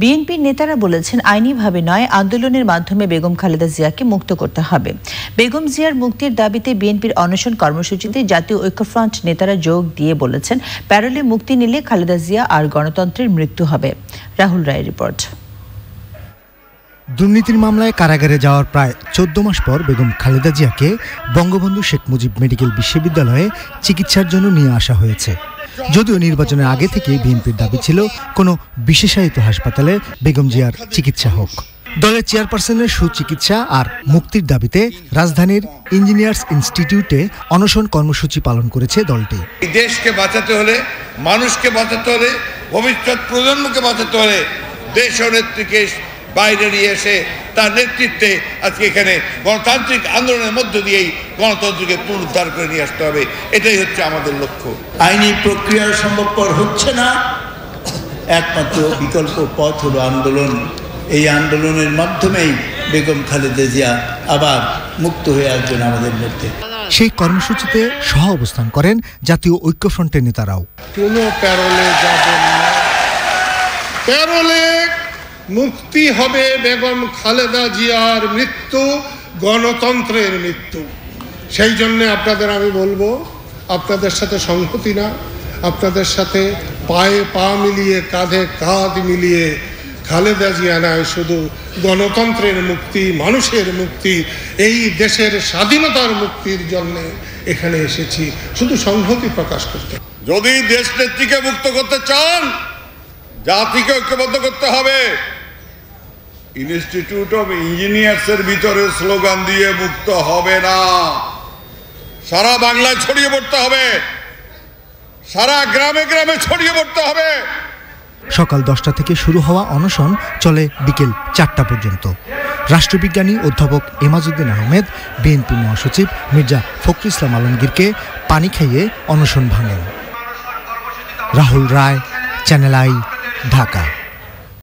বিএনপির নেতারা বলেছেন, আইনিভাবে নয়, আন্দোলনের মাধ্যমে বেগম খালেদা জিয়াকে মুক্ত করতে হবে। বেগম জিয়ার মুক্তির দাবিতে বিএনপির অনশন কর্মসূচিতে জাতীয় ঐক্যফ্রন্ট নেতারা যোগ দিয়ে বলেছেন, প্যারোলে মুক্তি নিলে খালেদা জিয়া আর গণতন্ত্রের মৃত্যু হবে। রাহুল রায়ের রিপোর্ট। দুর্নীতির মামলায় কারাগারে যাওয়ার প্রায় চোদ্দ মাস পর বেগম খালেদা জিয়াকে বঙ্গবন্ধু শেখ মুজিব মেডিকেল বিশ্ববিদ্যালয়ে চিকিৎসার জন্য নিয়ে আসা হয়েছে। যদিও নির্বাচনের আগে থেকে বিএনপির দাবি ছিল কোনো বিশেষায়িত হাসপাতালে বেগম জিয়ার চিকিৎসা হোক। দলের চেয়ারপারসনের সুচিকিৎসা আর মুক্তির দাবিতে রাজধানীর ইঞ্জিনিয়ার্স ইনস্টিটিউটে অনশন কর্মসূচি পালন করেছে দলটি। দেশকে বাঁচাতে হলে, মানুষকে বাঁচাতে হলে, ভবিষ্যৎ প্রজন্মকে বাঁচাতে হলে দেশ নেত্রীকে বাইরে নিয়ে এসে তার নেতৃত্বে আজকে এখানে গণতান্ত্রিক আন্দোলনের মধ্য দিয়েই গণতন্ত্রকে পুনরুদ্ধার করে নিয়ে আসতে হবে। এটাই হচ্ছে আমাদের লক্ষ্য। আইনি প্রক্রিয়া সম্ভবপর হচ্ছে না। একমাত্র বিকল্প পথ হলো আন্দোলন। এই আন্দোলনের মাধ্যমেই বেগম খালেদা জিয়া আবার মুক্ত হয়ে আসবেন আমাদের মধ্যে। সেই কর্মসূচিতে সহ অবস্থান করেন জাতীয় ঐক্যফ্রন্টের নেতারাও। কোনো প্যারোলে যাব না। প্যারোলে মুক্তি হবে বেগম খালেদা জিয়ার মৃত্যু, গণতন্ত্রের মৃত্যু। সেই জন্য আপনাদের আমি বলব, আপনাদের সাথে সংহতি না, আপনাদের সাথে পায়ে পা মিলিয়ে, কাঁধে কাঁধ মিলিয়ে খালেদা জিয়া নয়, শুধু গণতন্ত্রের মুক্তি, মানুষের মুক্তি, এই দেশের স্বাধীনতার মুক্তির জন্য এখানে এসেছি। শুধু সংহতি প্রকাশ করতে যদি দেশ নেত্রীকে মুক্ত করতে চান, জাতিকে ঐক্যবদ্ধ করতে হবে। ইনস্টিটিউট অফ ইঞ্জিনিয়ার্সের ভিতরে স্লোগান দিয়ে মুক্ত হবে না। সারা বাংলায় ছড়িয়ে পড়তে হবে। সারা গ্রামে গ্রামে ছড়িয়ে পড়তে হবে। সকাল দশটা থেকে শুরু হওয়া অনশন চলে বিকেল চারটা পর্যন্ত। রাষ্ট্রবিজ্ঞানী অধ্যাপক এমাজুদ্দিন আহমেদ, বিএনপি মহাসচিব মির্জা ফখরুল ইসলাম আলমগীরকে পানি খাইয়ে অনশন ভাঙেন। Rahul Roy, channel I, Dhaka.